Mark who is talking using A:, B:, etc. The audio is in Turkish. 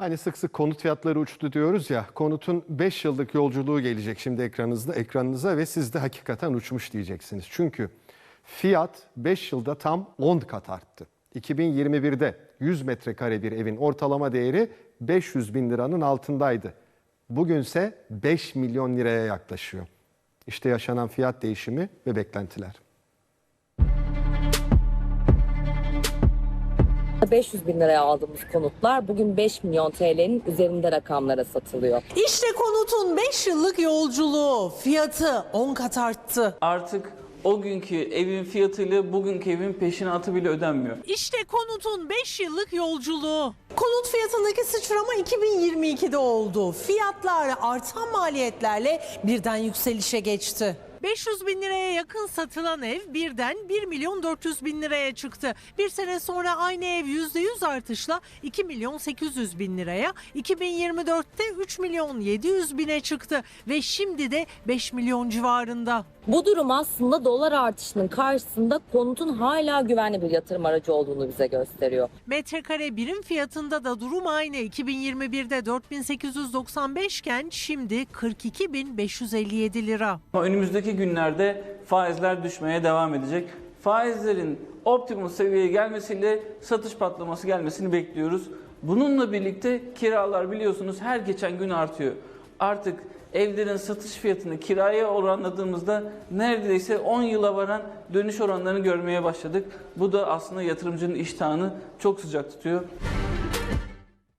A: Hani sık sık konut fiyatları uçtu diyoruz ya. Konutun 5 yıllık yolculuğu gelecek şimdi ekranınızda ekranınıza ve siz de hakikaten uçmuş diyeceksiniz. Çünkü fiyat 5 yılda tam 10 kat arttı. 2021'de 100 metrekare bir evin ortalama değeri 500 bin liranın altındaydı. Bugünse 5 milyon liraya yaklaşıyor. İşte yaşanan fiyat değişimi ve beklentiler.
B: 500 bin liraya aldığımız konutlar bugün 5 milyon TL'nin üzerinde rakamlara satılıyor.
C: İşte konutun 5 yıllık yolculuğu. Fiyatı 10 kat arttı.
D: Artık o günkü evin fiyatıyla bugünkü evin peşine atı bile ödenmiyor.
C: İşte konutun 5 yıllık yolculuğu. Konut fiyatındaki sıçrama 2022'de oldu. Fiyatlar artan maliyetlerle birden yükselişe geçti. 500 bin liraya yakın satılan ev birden 1 milyon 400 bin liraya çıktı. Bir sene sonra aynı ev %100 artışla 2 milyon 800 bin liraya, 2024'te 3 milyon 700 bine çıktı ve şimdi de 5 milyon civarında.
B: Bu durum aslında dolar artışının karşısında konutun hala güvenli bir yatırım aracı olduğunu bize gösteriyor.
C: Metrekare birim fiyatında da durum aynı. 2021'de 4895 iken şimdi 42557 lira.
D: Ama önümüzdeki günlerde faizler düşmeye devam edecek. Faizlerin optimum seviyeye gelmesiyle satış patlaması gelmesini bekliyoruz. Bununla birlikte kiralar biliyorsunuz her geçen gün artıyor. Artık evlerin satış fiyatını kiraya oranladığımızda neredeyse 10 yıla varan dönüş oranlarını görmeye başladık. Bu da aslında yatırımcının iştahını çok sıcak tutuyor.